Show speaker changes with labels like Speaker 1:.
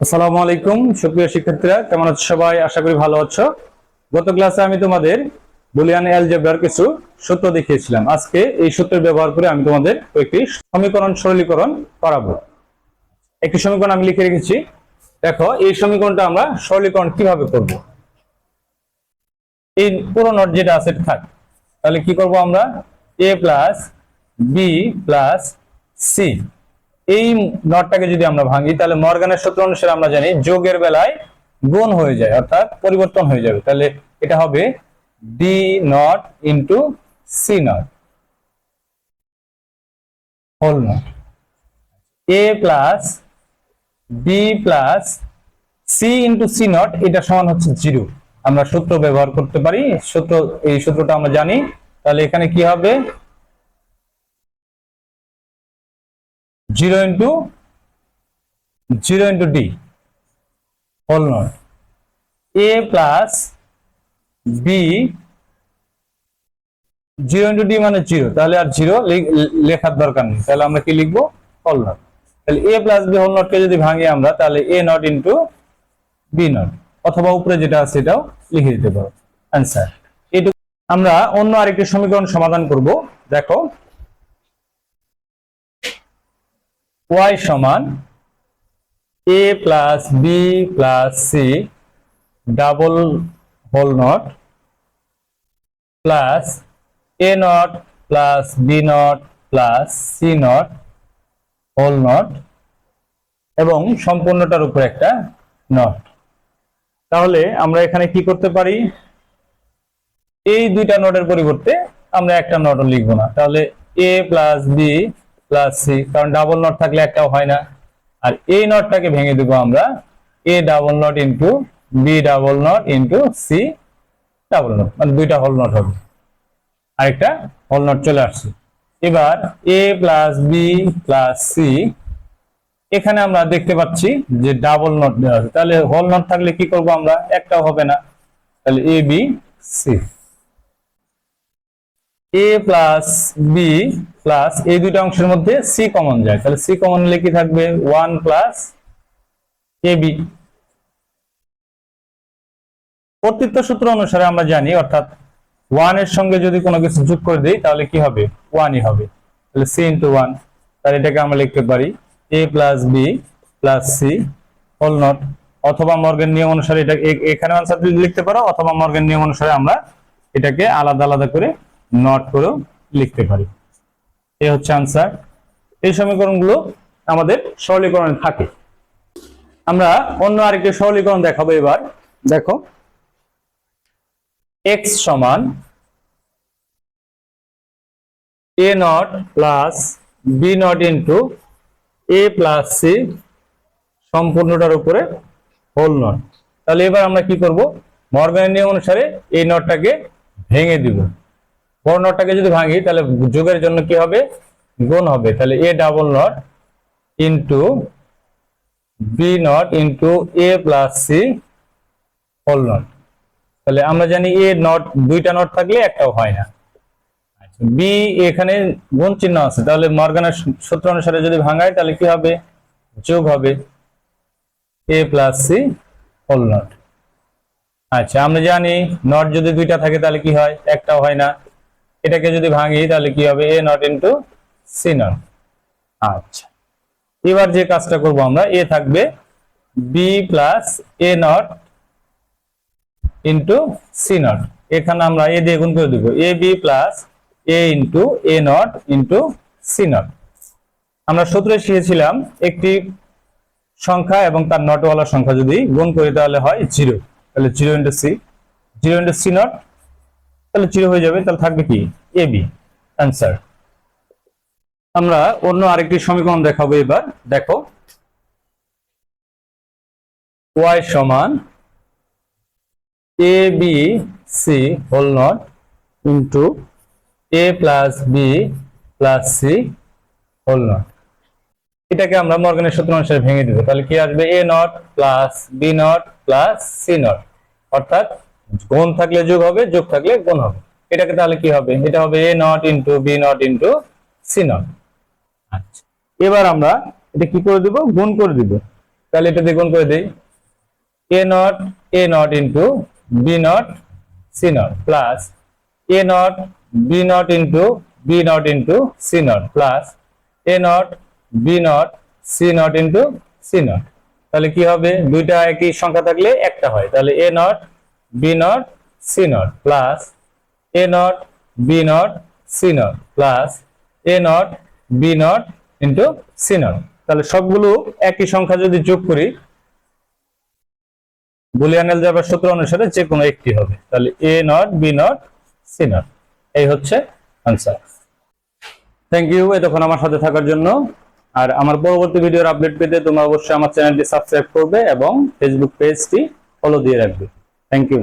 Speaker 1: আসসালামু আলাইকুম, সুপ্রিয় শিক্ষার্থীরা, কেমন আছো সবাই? আশা করি ভালো আছো। গত ক্লাসে আমি তোমাদের বুলিয়ান অ্যালজেব্রার কিছু সূত্র দেখিয়েছিলাম। আজকে এই সূত্রের ব্যবহার করে আমি তোমাদের কয়েকটি সমীকরণ সরলীকরণ করাবো। একটি সমীকরণ আমি লিখে রেখেছি। দেখো, এই সমীকরণটা আমরা সরলীকরণ কীভাবে করব? এই পুরো নোট যেটা আছে থাক। তাহলে কি করব আমরা? A plus B plus C এই নটটাকে যদি আমরা ভাঙি, তাহলে মর্গানের সূত্র অনুসারে আমরা জানি যোগের বেলায় গুণ হয়ে যায়, অর্থাৎ পরিবর্তন হয়ে যাবে। তাহলে এটা হবে D not into C not whole not A plus B plus C into C not এটা সমান হচ্ছে জিরো আমরা সূত্র ব্যবহার করতে পারি, সূত্র, এই সূত্রটা আমরা জানি। তাহলে এখানে কি হবে? Zero into zero into D, whole not A plus B, zero into D মানে জিরো। তাহলে আর জিরো লেখার দরকার নেই। তাহলে আমরা কি লিখব? Whole not. তাহলে এ প্লাস বি, হোল নটকে যদি ভাঙি আমরা, তাহলে A not into B not. অথবা উপরে যেটা আছে এটাও লিখে দিতে পারো। আমরা অন্য আরেকটি সমীকরণ সমাধান করব। দেখো y সমান a plus B plus C double whole not plus A not plus B not plus C not whole not এবং সম্পূর্ণটার উপর একটা নট। তাহলে আমরা এখানে কি করতে পারি? এই দুইটা নোটের পরিবর্তে আমরা একটা নোটও লিখব না। তাহলে A plus B plus C কারণ ডাবল নট থাকলে একটাও হয় না। আর এই নটটাকে ভেঙে দেবো আমরা A double not into B double not into C double not মানে দুইটা হোল নট হবে। আরেকটা হোল নট চলে আসছে। এবার A plus B plus C এখানে আমরা দেখতে পাচ্ছি যে ডাবল নট দেওয়া আছে। তাহলে হোল নট থাকলে কি করব আমরা? একটাও হবে না। তাহলে A B C A plus B plus এই দুইটা অংশের মধ্যে সি কমন যায়। তাহলে সি কমন হলে থাকবে? ওয়ান প্লাস এ বি কর্তৃত্ব সূত্র অনুসারে আমরা জানি, অর্থাৎ ওয়ানের সঙ্গে যদি কোনো কিছু যোগ করে দিই, তাহলে কি হবে? ওয়ানই হবে। তাহলে সি ইন্টু ওয়ান তাহলে এটাকে আমরা লিখতে পারি A plus B plus C whole not অথবা মর্গের নিয়ম অনুসারে এটা এখানে আনসার লিখতে পারো, অথবা মর্গের নিয়ম অনুসারে আমরা এটাকে আলাদা আলাদা করে নট করেও লিখতে পারি। এই হচ্ছে আনসার এই সমীকরণগুলো আমাদের সরলীকরণে থাকে। আমরা অন্য আরেকটি সরলীকরণ দেখাবো এবার। দেখো, x সমান a not plus B not into A plus C সম্পূর্ণটার উপরে হোল নট তাহলে এবার আমরা কি করব? মর্গানের নিয়ম অনুসারে এই নটটাকে ভেঙে দিব। বড় নটটাকে যদি ভাঙি, তাহলে যোগের জন্য কি হবে? গুণ হবে। তাহলে A double not into B not into A plus C whole not তাহলে আমরা জানি এ নট দুইটা নট থাকলে একটাও হয় না। বি এখানে গুণ চিহ্ন আছে। তাহলে মর্গানের সূত্র অনুসারে যদি ভাঙায়, তাহলে কি হবে? যোগ হবে। A plus C whole not আচ্ছা আমরা জানি নট যদি দুইটা থাকে, তাহলে কি হয়? একটাও হয় না। এটাকে যদি ভাঙি, তাহলে কি হবে? A not into C not আচ্ছা। এবার যে কাজটা করব আমরা, এ থাকবে B plus A not into C not এখানে আমরা এ দিয়ে গুণ করে দিব। A B plus A into A not into C not আমরা সূত্রে শিখেছিলাম একটি সংখ্যা এবং তার নটওয়ালা সংখ্যা যদি গুণ করি, তাহলে হয় জিরো তাহলে zero into C zero into C not তাহলে জিরো হয়ে যাবে। তাহলে থাকবে কি? এ অ্যান্সার আমরা অন্য আরেকটি সমীকরণ দেখাবো এবার। দেখো। ওয়াই সমান A B C whole not into A plus B plus C whole not এটাকে আমরা মর্গানের সূত্র অনুসারে ভেঙে দিব। তাহলে কি আসবে? A not plus B not plus C not অর্থাৎ গুণ থাকলে যোগ হবে, যোগ থাকলে গুণ হবে। এটাকে তাহলে কি হবে? এটা হবে A not into B not into C not আচ্ছা। এবার আমরা এটা কি করে দিব? গুণ করে দিব। তাহলে এটা দিয়ে গুণ করে দেই। A not A not into B not C not plus A not B not into B not into C not plus A not B not C not into C not তাহলে কি হবে? দুইটা একই সংখ্যা থাকলে একটা হয়। তাহলে A not B not C not plus A not B not C not plus A not B not into C not তাহলে সবগুলো একই সংখ্যা যদি যোগ করি, বুলিয়ান এলজাবার সূত্র অনুসারে যে কোনো একটি হবে। তাহলে A not B not C not এই হচ্ছে আনসার থ্যাংক ইউ এতক্ষণ আমার সাথে থাকার জন্য। আর আমার পরবর্তী ভিডিওর আপডেট পেতে তোমরা অবশ্যই আমার চ্যানেলটি সাবস্ক্রাইব করবে এবং ফেসবুক পেজটি ফলো দিয়ে রাখবে। Thank you